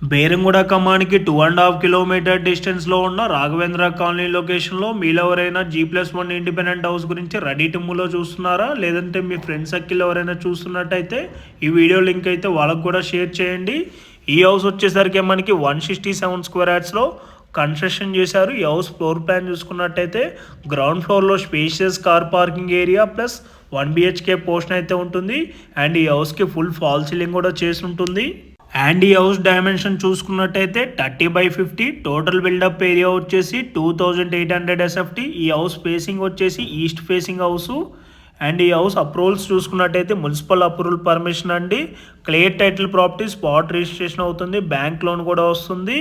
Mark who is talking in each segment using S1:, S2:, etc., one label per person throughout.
S1: బేరంగూడ ఖమ్మానికి two and half kilometre డిస్టెన్స్లో ఉన్న రాఘవేంద్ర కాలనీ లొకేషన్లో మీలో ఎవరైనా G plus one independent house గురించి రెడీ టుమ్ములో చూస్తున్నారా? లేదంటే మీ ఫ్రెండ్ సర్కిల్ ఎవరైనా చూస్తున్నట్టయితే ఈ వీడియో లింక్ అయితే వాళ్ళకు కూడా షేర్ చేయండి. ఈ హౌస్ వచ్చేసరికి మనకి వన్ సిక్స్టీ సెవెన్ స్క్వేర్ యార్డ్స్లో కన్స్ట్రక్షన్ చేశారు. ఈ హౌస్ ఫ్లోర్ ప్లాన్ చూసుకున్నట్టయితే గ్రౌండ్ ఫ్లోర్లో spacious car parking area plus one BHK portion అయితే ఉంటుంది. అండ్ ఈ హౌస్కి ఫుల్ ఫాల్ సీలింగ్ కూడా చేసి ఉంటుంది. అండ్ ఈ హౌస్ డైమెన్షన్ చూసుకున్నట్టయితే thirty by fifty total buildup area వచ్చేసి two thousand eight hundred SFT ఈ హౌస్ ఫేసింగ్ వచ్చేసి ఈస్ట్ ఫేసింగ్ హౌస్ అండ్ ఈ హౌస్ అప్రూవల్స్ చూసుకున్నట్టయితే మున్సిపల్ అప్రూవల్ పర్మిషన్ అండి. Clear title property spot registration అవుతుంది. బ్యాంక్ లోన్ కూడా వస్తుంది.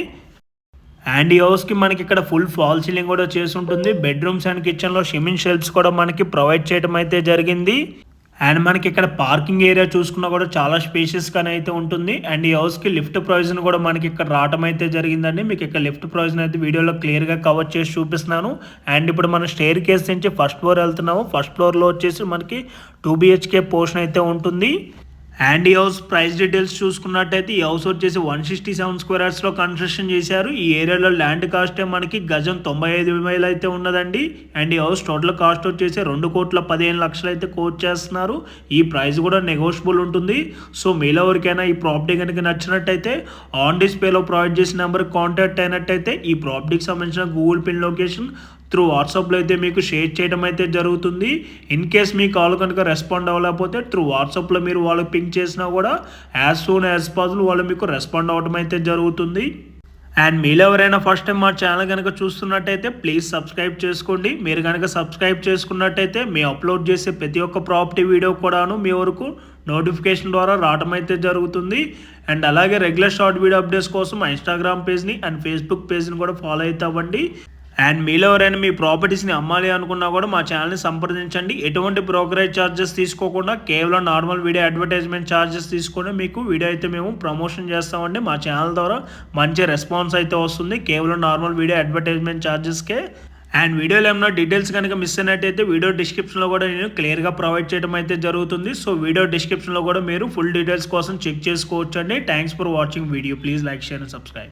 S1: అండ్ ఈ హౌస్కి మనకి ఇక్కడ ఫుల్ ఫాల్ సీలింగ్ కూడా చేసి ఉంటుంది. బెడ్రూమ్స్ అండ్ కిచెన్లో షిమిన్ షెల్ఫ్స్ కూడా మనకి ప్రొవైడ్ చేయడం అయితే జరిగింది. అండ్ మనకి ఇక్కడ పార్కింగ్ ఏరియా చూసుకున్నా కూడా చాలా స్పేషియస్గానే అయితే ఉంటుంది. అండ్ ఈ హౌస్కి లిఫ్ట్ ప్రొవిజన్ కూడా మనకి ఇక్కడ రావటం అయితే జరిగిందండి. మీకు ఇక్కడ లిఫ్ట్ ప్రొవిజన్ అయితే వీడియోలో క్లియర్గా కవర్ చేసి చూపిస్తున్నాను. అండ్ ఇప్పుడు మనం స్టేర్ కేస్ నుంచి ఫస్ట్ ఫ్లోర్ వెళ్తున్నాము. ఫస్ట్ ఫ్లోర్లో వచ్చేసి మనకి టూ బిహెచ్కే పోర్షన్ అయితే ఉంటుంది. అండ్ ఈ హౌస్ ప్రైస్ డీటెయిల్స్ చూసుకున్నట్టయితే ఈ హౌస్ వచ్చేసి వన్ సిక్స్టీ సెవెన్ స్క్వేర్ యార్డ్స్లో కన్స్ట్రక్షన్ చేశారు. ఈ ఏరియాలో ల్యాండ్ కాస్టే మనకి గజం తొంభై ఐదు వేలు అయితే ఉన్నదండి. అండ్ ఈ హౌస్ టోటల్ కాస్ట్ వచ్చేసి రెండు కోట్ల పదిహేను లక్షలు అయితే కోట్ చేస్తున్నారు. ఈ ప్రైస్ కూడా నెగోషియబుల్ ఉంటుంది. సో మీలో ఎవరికైనా ఈ ప్రాపర్టీ కనుక నచ్చినట్టయితే ఆన్ డిస్ప్లేలో ప్రొవైడ్ చేసిన నెంబర్కి కాంటాక్ట్ అయినట్టయితే ఈ ప్రాపర్టీకి సంబంధించిన గూగుల్ పిన్ లొకేషన్ త్రూ వాట్సాప్లో అయితే మీకు షేర్ చేయడం అయితే జరుగుతుంది. ఇన్ కేస్ మీ కాల్ కనుక రెస్పాండ్ అవ్వలేకపోతే త్రూ వాట్సాప్లో మీరు వాళ్ళకి పింక్ చేసినా కూడా యాజ్ సూన్ యాజ్ పాసిబుల్ వాళ్ళు మీకు రెస్పాండ్ అవ్వడం అయితే జరుగుతుంది. అండ్ మీరు ఎవరైనా ఫస్ట్ టైం మా ఛానల్ కనుక చూస్తున్నట్టయితే ప్లీజ్ సబ్స్క్రైబ్ చేసుకోండి. మీరు కనుక సబ్స్క్రైబ్ చేసుకున్నట్టయితే మేము అప్లోడ్ చేసే ప్రతి ఒక్క ప్రాపర్టీ వీడియో కూడాను మీ వరకు నోటిఫికేషన్ ద్వారా రావడం అయితే జరుగుతుంది. అండ్ అలాగే రెగ్యులర్ షార్ట్ వీడియో అప్డేట్స్ కోసం ఇన్స్టాగ్రామ్ పేజ్ని అండ్ ఫేస్బుక్ పేజ్ని కూడా ఫాలో అయితే అవ్వండి. అండ్ మీలో ఎవరైనా మీ ప్రాపర్టీస్ని అమ్మాలి అనుకున్నా కూడా మా ఛానల్ని సంప్రదించండి. ఎటువంటి బ్రోకరేజ్ ఛార్జెస్ తీసుకోకుండా కేవలం నార్మల్ వీడియో అడ్వర్టైజ్మెంట్ ఛార్జెస్ తీసుకుని మీకు వీడియో అయితే మేము ప్రమోషన్ చేస్తామండి. మా ఛానల్ ద్వారా మంచి రెస్పాన్స్ అయితే వస్తుంది. కేవలం నార్మల్ వీడియో అడ్వర్టైజ్మెంట్ ఛార్జెస్కే అండ్ వీడియోలో ఏమైనా డీటెయిల్స్ కనుక మిస్ అయినట్టయితే వీడియో డిస్క్రిప్షన్లో కూడా నేను క్లియర్గా ప్రొవైడ్ చేయడం అయితే జరుగుతుంది. సో వీడియో డిస్క్రిప్షన్లో కూడా మీరు ఫుల్ డీటెయిల్స్ కోసం చెక్ చేసుకోవచ్చు అండి thanks for watching video please like share and subscribe